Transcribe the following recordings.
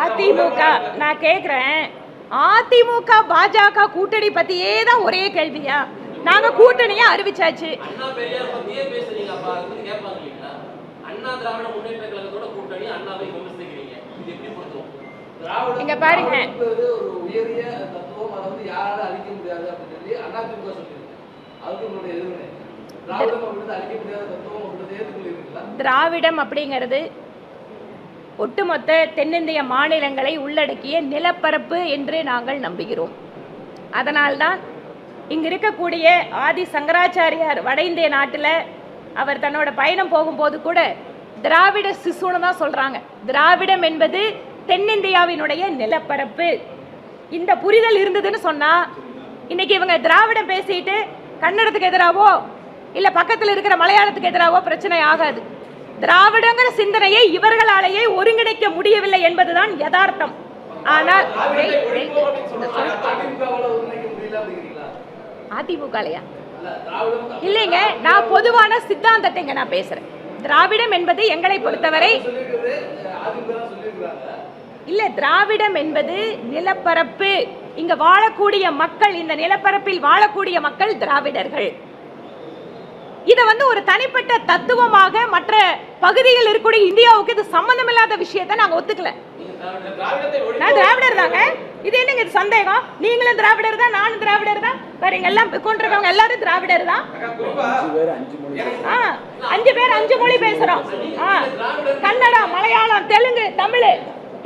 அதிமுக நான் கேக்குறேன். அதிமுக பாஜக கூட்டணி பத்தியே தான் ஒரே கேள்வியா? நாங்க கூட்டணியா அறிவிச்சாச்சு. இங்க பாருங்க. என்பது ஒரு உயரிய தத்துவம் அதை வந்து யாராலும் அழிக்க முடியாது அப்படின்னு சொல்லி அதிமுக சொல்லியிருக்கு. அதுக்கு உங்களுடைய எதிர்வினை. திராவிடம் அப்படிங்கிறது ஒட்டுமொத்த தென்னிந்திய மாநிலங்களை உள்ளடக்கிய நிலப்பரப்பு என்று நாங்கள் நம்புகிறோம். அதனால்தான் இங்கு இருக்கக்கூடிய ஆதி சங்கராச்சாரியார் வட இந்திய நாட்டில் அவர் தன்னோட பயணம் போகும்போது கூட திராவிட சிசுன்னு தான் சொல்றாங்க. திராவிடம் என்பது தென்னிந்தியாவினுடைய நிலப்பரப்பு. இந்த புரிதல் இருந்ததுன்னு சொன்னா இன்னைக்கு இவங்க திராவிடம் பேசிட்டு கன்னடத்துக்கு எதிராவோ இல்ல பக்கத்துல இருக்கிற மலையாளத்துக்கு எதிராவோ பிரச்சனை ஆகாது. திராவிடங்கிற சிந்தனையை இவர்களாலேயே ஒருங்கிணைக்க முடியவில்லை என்பதுதான் யதார்த்தம். ஆனால் அதிமுகலையா இல்லைங்க நான் பொதுவான சித்தாந்தத்தைங்க நான் பேசுறேன். திராவிடம் என்பது எங்களை பொறுத்தவரை இல்ல திராவிடம் என்பது நிலப்பரப்பு. இங்க வாழக்கூடிய மக்கள் இந்த நிலப்பரப்பில் வாழக்கூடிய மக்கள் திராவிடர்கள். இத வந்து ஒரு தனிப்பட்ட தத்துவமாக மற்ற பகுதியில் இருக்கக்கூடிய இந்தியாவுக்கு இது சம்பந்தமில்லாத விஷயத்தை நாங்க ஒத்துக்கல. நான் திராவிடர் தாங்க. இது என்னங்க இது சந்தேகம்? நீங்களும் திராவிடர் தான் நானும் திராவிடர் தான். பாருங்க எல்லாம் கொண்டிருக்கவங்க எல்லாரும் திராவிடர் தான். அஞ்சு பேர் அஞ்சு மொழி பேசுறோம். கன்னடா மலையாளம் தெலுங்கு தமிழ்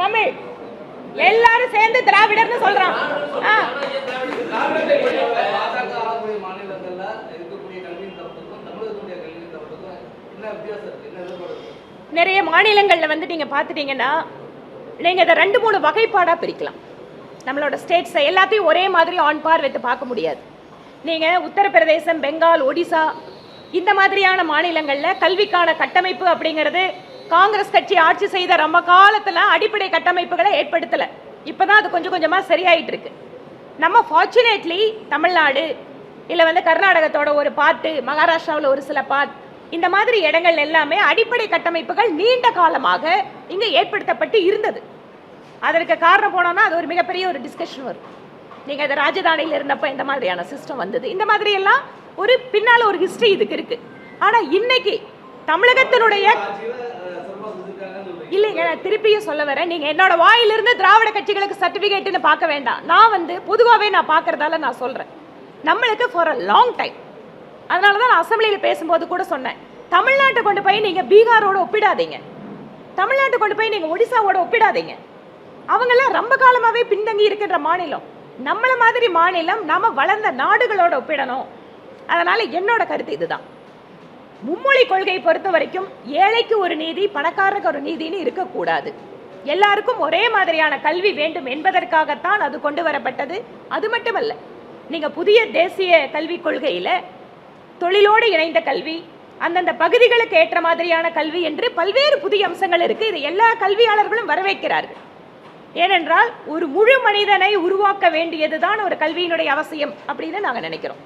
தமிழ். எல்லாரும் சேர்ந்து திராவிடர்னு சொல்றோம். நிறைய மாநிலங்களில் வந்து நீங்கள் பார்த்துட்டீங்கன்னா நீங்கள் இதை ரெண்டு மூணு வகைப்பாடாக பிரிக்கலாம். நம்மளோட ஸ்டேட்ஸை எல்லாத்தையும் ஒரே மாதிரி ஆன் பார் வைத்து பார்க்க முடியாது. நீங்கள் உத்தரப்பிரதேசம் பெங்கால் ஒடிசா இந்த மாதிரியான மாநிலங்களில் கல்விக்கான கட்டமைப்பு அப்படிங்கிறது காங்கிரஸ் கட்சி ஆட்சி செய்த ரொம்ப காலத்தில் அடிப்படை கட்டமைப்புகளை ஏற்படுத்தலை. இப்போ தான் அது கொஞ்சம் கொஞ்சமாக சரியாயிட்டு இருக்கு. நம்ம ஃபார்ச்சுனேட்லி தமிழ்நாடு இல்லை வந்து கர்நாடகத்தோட ஒரு பாட்டு மகாராஷ்டிராவில் ஒரு சில பாட்டு இந்த மாதிரி இடங்கள் எல்லாமே அடிப்படை கட்டமைப்புகள் நீண்ட காலமாக இங்கே ஏற்படுத்தப்பட்டு இருந்தது. அதற்கு காரணம் போனோம்னா அது ஒரு மிகப்பெரிய ஒரு டிஸ்கஷன் வரும். நீங்கள் அது ராஜதானியில் இருந்தப்போ இந்த மாதிரியான சிஸ்டம் வந்தது. இந்த மாதிரி எல்லாம் ஒரு பின்னால் ஒரு ஹிஸ்ட்ரி இதுக்கு இருக்கு. ஆனால் இன்னைக்கு தமிழகத்தினுடைய இல்லைங்க நான் திருப்பியும் சொல்ல வரேன். நீங்கள் என்னோட வாயிலிருந்து திராவிட கட்சிகளுக்கு சர்டிஃபிகேட்டுன்னு பார்க்க வேண்டாம். நான் வந்து பொதுவாகவே நான் பார்க்கறதால நான் சொல்கிறேன் நம்மளுக்கு ஃபார் அ லாங் டைம் அதனால தான் நான் அசம்பிளியில் பேசும்போது கூட சொன்னேன். தமிழ்நாட்டை கொண்டு போய் நீங்கள் பீகாரோட ஒப்பிடாதீங்க. தமிழ்நாட்டை கொண்டு போய் நீங்கள் ஒடிசாவோட ஒப்பிடாதீங்க. அவங்கெல்லாம் ரொம்ப காலமாகவே பின்தங்கி இருக்கின்ற மாநிலம். நம்மளை மாதிரி மாநிலம் நம்ம வளர்ந்த நாடுகளோட ஒப்பிடணும். அதனால் என்னோட கருத்து இதுதான். மும்மொழி கொள்கையை பொறுத்த வரைக்கும் ஏழைக்கு ஒரு நீதி பணக்காரருக்கு ஒரு நீதின்னு இருக்கக்கூடாது. எல்லாருக்கும் ஒரே மாதிரியான கல்வி வேண்டும் என்பதற்காகத்தான் அது கொண்டு வரப்பட்டது. அது மட்டுமல்ல நீங்கள் புதிய தேசிய கல்விக் கொள்கையில் தொழிலோடு இணைந்த கல்வி அந்தந்த பகுதிகளுக்கு ஏற்ற மாதிரியான கல்வி என்று பல்வேறு புதிய அம்சங்கள் இருக்கு. இது எல்லா கல்வியாளர்களும் வரவேற்கிறார்கள். ஏனென்றால் ஒரு முழு மனிதனை உருவாக்க வேண்டியதுதான் ஒரு கல்வியினுடைய அவசியம் அப்படின்னு நாங்க நினைக்கிறோம்.